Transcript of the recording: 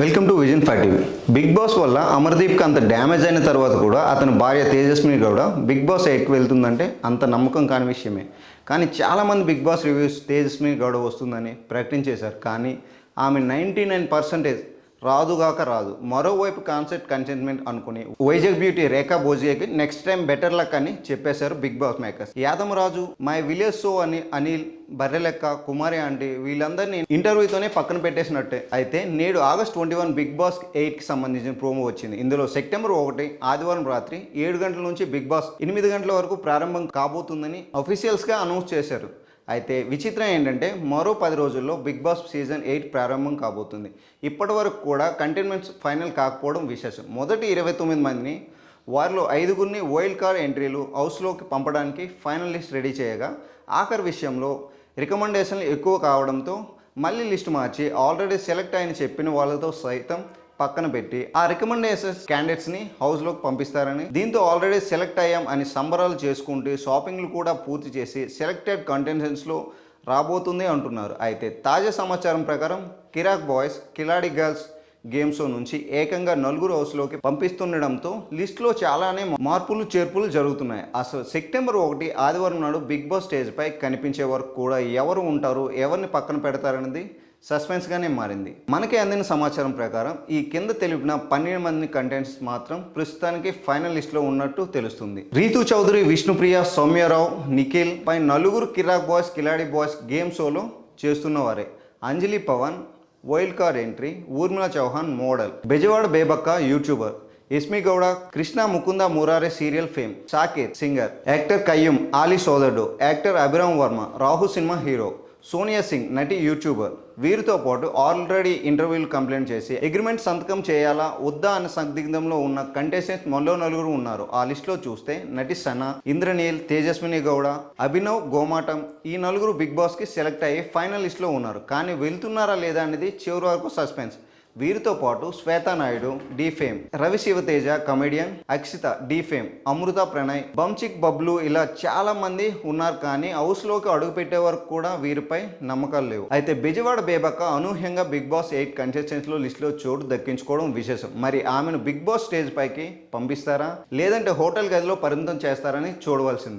Welcome to vision five TV. Bigg Boss వల్ల అమర్దీప్కి అంత డ్యామేజ్ అయిన తర్వాత కూడా అతని భార్య తేజస్విని గౌడ బిగ్ బాస్ ఎయిట్కి వెళ్తుందంటే అంత నమ్మకం కాని విషయమే. కానీ చాలామంది Bigg Boss reviews Tejaswini Gowda వస్తుందని ప్రకటించేశారు. కానీ ఆమె నైంటీ నైన్ పర్సెంటేజ్ రాదుగాక రాదు. మరోవైపు కాన్సెప్ట్ కన్సెంట్మెంట్ అనుకుని వైజాగ్ బ్యూటీ రేఖా భోజియాకి నెక్స్ట్ టైం బెటర్ లక్ అని చెప్పేశారు Bigg Boss makers Yadammaraju my village show అని అనిల్ బర్రెలెక్క కుమారి ఆంటీ వీళ్ళందరినీ ఇంటర్వ్యూతోనే పక్కన పెట్టేసినట్టే. అయితే నేడు August twenty one Bigg Boss ఎయిట్కి సంబంధించిన ప్రోమో వచ్చింది. ఇందులో సెప్టెంబర్ ఒకటి ఆదివారం రాత్రి ఏడు గంటల నుంచి బిగ్ బాస్ ఎనిమిది గంటల వరకు ప్రారంభం కాబోతుందని అఫీషియల్స్గా అనౌన్స్ చేశారు. అయితే విచిత్రం ఏంటంటే మరో పది రోజుల్లో బిగ్ బాస్ సీజన్ ఎయిట్ ప్రారంభం కాబోతుంది. ఇప్పటి వరకు కూడా కంటైన్మెంట్స్ ఫైనల్ కాకపోవడం విశేషం. మొదటి ఇరవై తొమ్మిది మందిని వారిలో ఐదుగురిని వైల్డ్ కార్డ్ ఎంట్రీలు హౌస్లోకి పంపడానికి ఫైనల్ లిస్ట్ రెడీ చేయగా ఆఖరి విషయంలో రికమెండేషన్లు ఎక్కువ కావడంతో మళ్ళీ లిస్ట్ మార్చి ఆల్రెడీ సెలెక్ట్ అయిన చెప్పిన వాళ్ళతో సైతం పక్కన పెట్టి ఆ రికమెండేషన్స్ క్యాండిడేట్స్ని హౌస్లోకి పంపిస్తారని దీంతో ఆల్రెడీ సెలెక్ట్ అయ్యాం అని సంబరాలు చేసుకుంటూ షాపింగ్లు కూడా పూర్తి చేసి సెలెక్టెడ్ కంటెంటెన్స్లో రాబోతుంది అంటున్నారు. అయితే తాజా సమాచారం ప్రకారం కిరాక్ బాయ్స్ కిలాడి గర్ల్స్ గేమ్స్ నుంచి ఏకంగా నలుగురు హౌస్లోకి పంపిస్తుండడంతో లిస్టులో చాలానే మార్పులు చేర్పులు జరుగుతున్నాయి. అసలు సెప్టెంబర్ ఒకటి ఆదివారం నాడు బిగ్ బాస్ స్టేజ్పై కనిపించే వరకు కూడా ఎవరు ఉంటారు ఎవరిని పక్కన పెడతారనేది సస్పెన్స్గానే మారింది. మనకి అందిన సమాచారం ప్రకారం ఈ కింద తెలిపిన పన్నెండు మంది కంటెంట్స్ మాత్రం ప్రస్తుతానికి ఫైనల్ లిస్ట్లో ఉన్నట్టు తెలుస్తుంది. రీతు చౌదరి విష్ణుప్రియ సౌమ్యరావు నిఖిల్ పై నలుగురు కిరాక్ బాయ్స్ కిలాడి బాయ్స్ గేమ్ షోలో చేస్తున్నవారే. Anjali Pavan wild card entry Urmila Chauhan model. Bezawada Bebakka YouTuber. Yashmi Gowda Krishna Mukunda Murari serial fame. Saketh singer. Actor Khayyum Ali సోదరుడు. Actor Abhiram Varma Rahu cinema hero. Sonia Singh నటి YouTuber. వీరితో పాటు already ఇంటర్వ్యూలు complaint చేసి agreement సంతకం చేయాలా వద్దా అనే సందిగ్ధంలో ఉన్న కంటెస్టెంట్స్ మరో నలుగురు ఉన్నారు. ఆ లిస్ట్లో చూస్తే నటి సన ఇంద్రనీల్ తేజస్విని గౌడ అభినవ్ గోమాటం ఈ నలుగురు బిగ్ బాస్కి సెలెక్ట్ అయ్యి ఫైనల్ లిస్ట్లో ఉన్నారు. కానీ వెళ్తున్నారా లేదా అనేది చివరి వరకు సస్పెన్స్. వీరితో పాటు శ్వేతా నాయుడు రవి శివతేజ కమెడియన్ అక్షిత డీఫేమ్ అమృత ప్రణయ్ బంచిక్ బబ్లు ఇలా చాలా మంది ఉన్నారు కానీ హౌస్లోకి అడుగు పెట్టే వరకు కూడా వీరిపై నమ్మకాలు లేవు. అయితే బెజవాడ బేబక్క అనూహ్యంగా బిగ్ బాస్ ఎయిట్ కంటెస్టెంట్స్లో లిస్ట్లో చోటు దక్కించుకోవడం విశేషం. మరి ఆమెను బిగ్ బాస్ స్టేజ్ పైకి పంపిస్తారా? లేదంటే హోటల్ గదిలో పరిమితం చేస్తారని చూడవలసింది.